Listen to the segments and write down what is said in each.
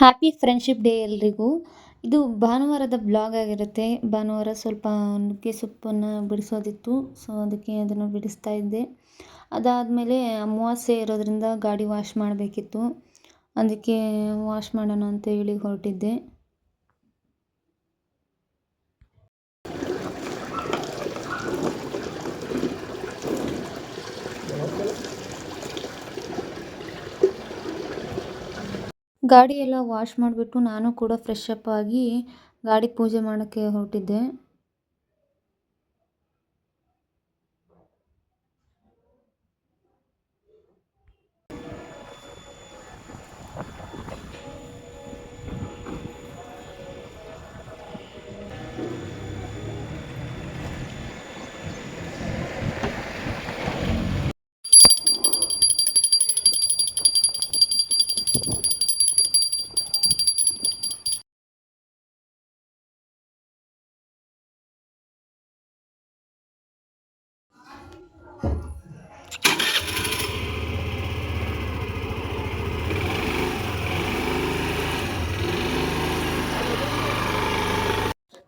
Happy friendship day ಎಲ್ರಿಗೂ. ಇದು ಭಾನುವಾರದ ಬ್ಲಾಗ್ ಆಗಿರುತ್ತೆ. ಭಾನುವಾರ ಸ್ವಲ್ಪ ನುಗ್ಗೆ ಸೊಪ್ಪನ್ನು ಬಿಡಿಸೋದಿತ್ತು. ಸೊ ಅದಕ್ಕೆ ಅದನ್ನು ಬಿಡಿಸ್ತಾ ಇದ್ದೆ. ಅದಾದಮೇಲೆ ಅಮಾವಾಸ್ಯೆ ಇರೋದರಿಂದ ಗಾಡಿ ವಾಶ್ ಮಾಡಬೇಕಿತ್ತು. ಅದಕ್ಕೆ ವಾಶ್ ಮಾಡೋಣ ಅಂತ ಹೇಳಿ ಹೊರಟಿದ್ದೆ. ಗಾಡಿ ಎಲ್ಲ ವಾಶ್ ಮಾಡಿಬಿಟ್ಟು ನಾನು ಕೂಡ ಫ್ರೆಶ್ ಅಪ್ ಆಗಿ ಗಾಡಿ ಪೂಜೆ ಮಾಡೋಕ್ಕೆ ಹೊರಟಿದ್ದೆ.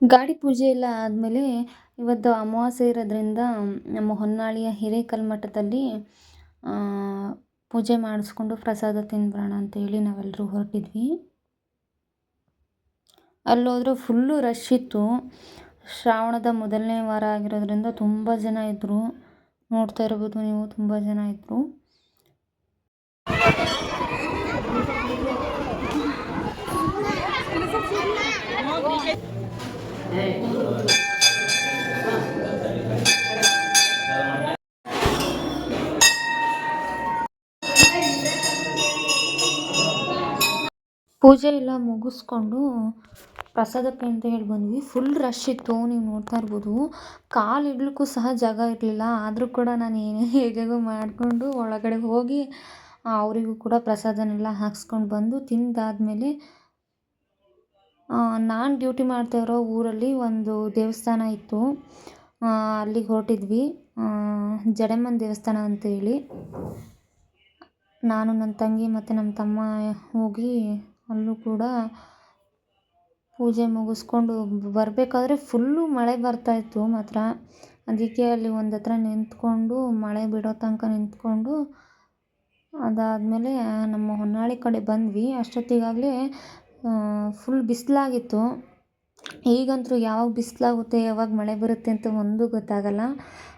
ಗಾಡಿ ಪೂಜೆ ಎಲ್ಲ ಆದಮೇಲೆ ಇವತ್ತು ಅಮಾವಾಸ್ಯೆ ಇರೋದ್ರಿಂದ ನಮ್ಮ ಹೊನ್ನಾಳಿಯ ಹಿರೇಕಲ್ಮಠದಲ್ಲಿ ಪೂಜೆ ಮಾಡಿಸ್ಕೊಂಡು ಪ್ರಸಾದ ತಿನ್ಬರೋಣ ಅಂತೇಳಿ ನಾವೆಲ್ಲರೂ ಹೊರಟಿದ್ವಿ. ಅಲ್ಲೋದ್ರೆ ಫುಲ್ಲು ರಶ್ ಇತ್ತು. ಶ್ರಾವಣದ ಮೊದಲನೇ ವಾರ ಆಗಿರೋದ್ರಿಂದ ತುಂಬ ಜನ ಇದ್ದರು ನೋಡ್ತಾ ಇರ್ಬೋದು ನೀವು ತುಂಬ ಜನ ಇದ್ದರು ಪೂಜೆ ಎಲ್ಲ ಮುಗಿಸ್ಕೊಂಡು ಪ್ರಸಾದಕ್ಕೆ ಅಂತ ಹೇಳಿ ಬಂದ್ವಿ ಫುಲ್ ರಶ್ ಇತ್ತು, ನೀವು ನೋಡ್ತಾ ಇರ್ಬೋದು. ಕಾಲು ಇಡ್ಲಿಕ್ಕೂ ಸಹ ಜಾಗ ಇರಲಿಲ್ಲ. ಆದರೂ ಕೂಡ ನಾನು ಏನೇ ಹೇಗೇಗೋ ಮಾಡಿಕೊಂಡು ಒಳಗಡೆ ಹೋಗಿ ಅವರಿಗೂ ಕೂಡ ಪ್ರಸಾದನೆಲ್ಲ ಹಾಕ್ಸ್ಕೊಂಡು ಬಂದು ತಿಂದಾದಮೇಲೆ ನಾನು ಡ್ಯೂಟಿ ಮಾಡ್ತಾ ಇರೋ ಊರಲ್ಲಿ ಒಂದು ದೇವಸ್ಥಾನ ಇತ್ತು. ಅಲ್ಲಿಗೆ ಹೊರಟಿದ್ವಿ. ಜಡೆಮ್ಮನ ದೇವಸ್ಥಾನ ಅಂತೇಳಿ ನಾನು ನನ್ನ ತಂಗಿ ಮತ್ತು ನಮ್ಮ ತಮ್ಮ ಹೋಗಿ ಅಲ್ಲೂ ಕೂಡ ಪೂಜೆ ಮುಗಿಸ್ಕೊಂಡು ಬರಬೇಕಾದ್ರೆ ಫುಲ್ಲು ಮಳೆ ಬರ್ತಾಯಿತ್ತು ಮಾತ್ರ. ಅದಕ್ಕೆ ಅಲ್ಲಿ ಒಂದು ಹತ್ರ ನಿಂತ್ಕೊಂಡು, ಮಳೆ ಬಿಡೋ ತನಕ ನಿಂತ್ಕೊಂಡು, ಅದಾದಮೇಲೆ ನಮ್ಮ ಹೊನ್ನಾಳಿ ಕಡೆ ಬಂದ್ವಿ. ಅಷ್ಟೊತ್ತಿಗಾಗಲೇ ಫುಲ್ ಬಿಸಿಲಾಗಿತ್ತು. ಈಗಂತೂ ಯಾವಾಗ ಬಿಸಿಲಾಗುತ್ತೆ, ಯಾವಾಗ ಮಳೆ ಬರುತ್ತೆ ಅಂತ ಒಂದು ಗೊತ್ತಾಗಲ್ಲ.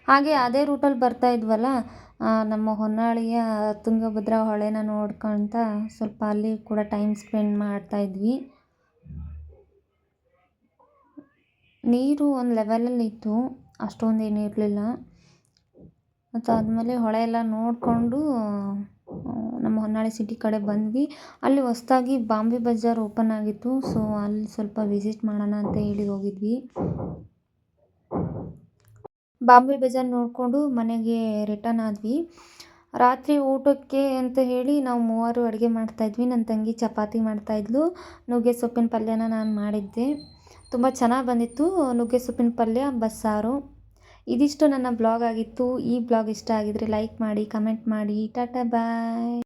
ಹಾಗೆ ಅದೇ ರೂಟಲ್ಲಿ ಬರ್ತಾ ಇದ್ವಲ್ಲ ನಮ್ಮ ಹೊನ್ನಾಳಿಯ ತುಂಗಭದ್ರಾ ಹೊಳೆನ ನೋಡ್ಕೊಳ್ತಾ ಸ್ವಲ್ಪ ಅಲ್ಲಿ ಕೂಡ ಟೈಮ್ ಸ್ಪೆಂಡ್ ಮಾಡ್ತಾ ಇದ್ವಿ. ನೀರು ಒಂದು ಲೆವೆಲಲ್ಲಿ ಇತ್ತು. ಅಷ್ಟೊಂದು ಏನು ಇರಲಿಲ್ಲ. ಅದಾದಮೇಲೆ ಹೊಳೆ ಎಲ್ಲ ನೋಡಿಕೊಂಡು ನಮ್ಮ ಹೊನ್ನಾಳಿ ಸಿಟಿ ಕಡೆ ಬಂದ್ವಿ. ಅಲ್ಲಿ ಹೊಸ್ದಾಗಿ ಬಾಂಬೆ ಬಜಾರ್ ಓಪನ್ ಆಗಿತ್ತು. ಸೊ ಅಲ್ಲಿ ಸ್ವಲ್ಪ ವಿಸಿಟ್ ಮಾಡೋಣ ಅಂತ ಹೇಳಿ ಹೋಗಿದ್ವಿ. ಬಾಂಬೆ ಬಜಾರ್ ನೋಡಿಕೊಂಡು ಮನೆಗೆ ರಿಟರ್ನ್ ಆದ್ವಿ. ರಾತ್ರಿ ಊಟಕ್ಕೆ ಅಂತ ಹೇಳಿ ನಾವು ಮೂವರು ಅಡುಗೆ ಮಾಡ್ತಾಯಿದ್ವಿ ನನ್ನ ತಂಗಿ ಚಪಾತಿ ಮಾಡ್ತಾಯಿದ್ಲು ನುಗ್ಗೆ ಸೊಪ್ಪಿನ ಪಲ್ಯನ ನಾನು ಮಾಡಿದ್ದೆ. ತುಂಬ ಚೆನ್ನಾಗಿ ಬಂದಿತ್ತು. ನುಗ್ಗೆ ಸೊಪ್ಪಿನ ಪಲ್ಯ, ಬಸ್ಸಾರು. ಇದಿಷ್ಟು ನನ್ನ ಬ್ಲಾಗ್ ಆಗಿತ್ತು. ಈ ಬ್ಲಾಗ್ ಇಷ್ಟ ಆಗಿದ್ರೆ ಲೈಕ್ ಮಾಡಿ, ಕಮೆಂಟ್ ಮಾಡಿ. ಟಾಟಾ, ಬಾಯ್.